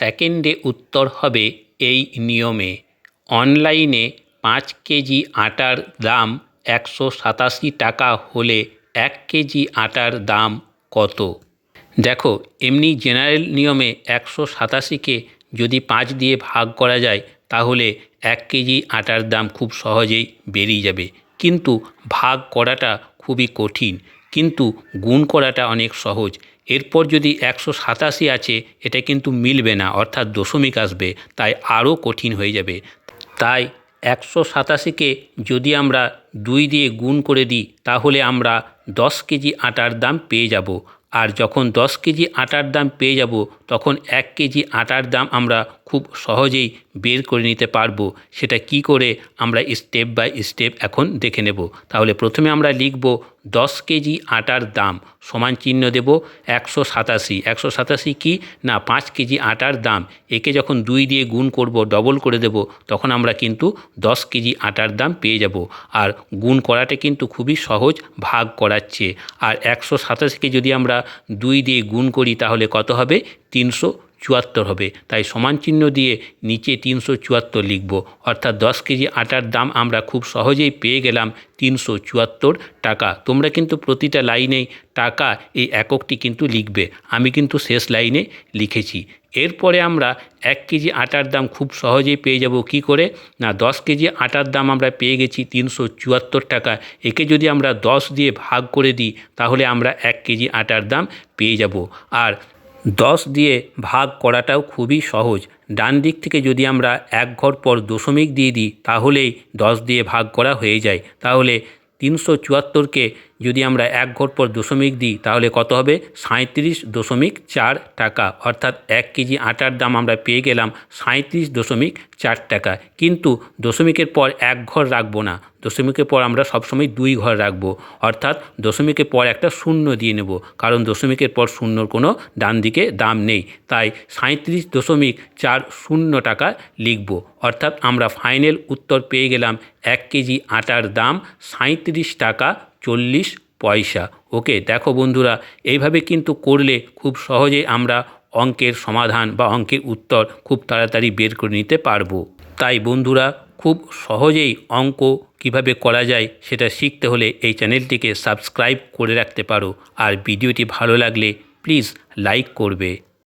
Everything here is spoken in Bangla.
সেকেন্ডে উত্তর হবে এই নিয়মে। অনলাইনে পাঁচ কেজি আটার দাম একশো সাতাশি টাকা হলে এক কেজি আটার দাম কত? দেখো, এমনি জেনারেল নিয়মে একশো সাতাশিকে যদি পাঁচ দিয়ে ভাগ করা যায়, তাহলে এক কেজি আটার দাম খুব সহজেই বেরিয়ে যাবে। কিন্তু ভাগ করাটা খুবই কঠিন। কিন্তু গুণ করাটা অনেক সহজ। এরপর যদি একশো সাতাশি আছে, এটা কিন্তু মিলবে না, অর্থাৎ দশমিক আসবে, তাই আরও কঠিন হয়ে যাবে। তাই একশো সাতাশিকে যদি আমরা দুই দিয়ে গুণ করে দিই, তাহলে আমরা দশ কেজি আটার দাম পেয়ে যাব। আর যখন দশ কেজি আটার দাম পেয়ে যাব, তখন এক কেজি আটার দাম আমরা খুব সহজেই বের করে নিতে পারব। সেটা কি করে আমরা স্টেপ বাই স্টেপ এখন দেখে নেব। তাহলে প্রথমে আমরা লিখব দশ কেজি আটার দাম, সমান চিহ্ন দেব একশো সাতাশি। একশো সাতাশি কী? না, পাঁচ কেজি আটার দাম। একে যখন দুই দিয়ে গুণ করব ডবল করে দেব, তখন আমরা কিন্তু দশ কেজি আটার দাম পেয়ে যাব। আর গুণ করাটা কিন্তু খুবই সহজ ভাগ করাচ্ছে। আর একশো সাতাশিকে যদি আমরা দুই দিয়ে গুণ করি, তাহলে কত হবে? তিনশো চুয়াত্তর হবে। তাই সমান চিহ্ন দিয়ে নিচে তিনশো চুয়াত্তর লিখব। অর্থাৎ দশ কেজি আটার দাম আমরা খুব সহজেই পেয়ে গেলাম তিনশো চুয়াত্তর টাকা। তোমরা কিন্তু প্রতিটা লাইনেই টাকা এই এককটি কিন্তু লিখবে। আমি কিন্তু শেষ লাইনে লিখেছি। এরপরে আমরা এক কেজি আটার দাম খুব সহজেই পেয়ে যাব কি করে? না, দশ কেজি আটার দাম আমরা পেয়ে গেছি তিনশো চুয়াত্তর টাকা। একে যদি আমরা দশ দিয়ে ভাগ করে দিই, তাহলে আমরা এক কেজি আটার দাম পেয়ে যাব। আর দশ দিয়ে ভাগ করাটাও খুবই সহজ। ডান দিক থেকে যদি আমরা এক ঘর পর দশমিক দিয়ে দিই, তাহলেই দশ দিয়ে ভাগ করা হয়ে যায়। তাহলে তিনশো চুয়াত্তরকে যদি আমরা এক ঘর পর দশমিক দিই, তাহলে কত হবে? সাঁত্রিশ দশমিক চার টাকা। অর্থাৎ এক কেজি আটার দাম আমরা পেয়ে গেলাম সাঁত্রিশ দশমিক চার টাকা। কিন্তু দশমিকের পর এক ঘর রাখব না। দশমিকের পর আমরা সবসময় দুই ঘর রাখব। অর্থাৎ দশমিকের পর একটা শূন্য দিয়ে নেব। কারণ দশমিকের পর শূন্যর কোনো ডান দিকে দাম নেই। তাই সাঁত্রিশ দশমিক চার শূন্য টাকা লিখব। অর্থাৎ আমরা ফাইনাল উত্তর পেয়ে গেলাম এক কেজি আটার দাম সাঁত্রিশ টাকা চল্লিশ পয়সা। ওকে, দেখো বন্ধুরা, এইভাবে কিন্তু করলে খুব সহজে আমরা অঙ্কের সমাধান বা অঙ্কের উত্তর খুব তাড়াতাড়ি বের করে নিতে পারব। তাই বন্ধুরা, খুব সহজেই অঙ্ক কীভাবে করা যায় সেটা শিখতে হলে এই চ্যানেলটিকে সাবস্ক্রাইব করে রাখতে পারো। আর ভিডিওটি ভালো লাগলে প্লিজ লাইক করবে।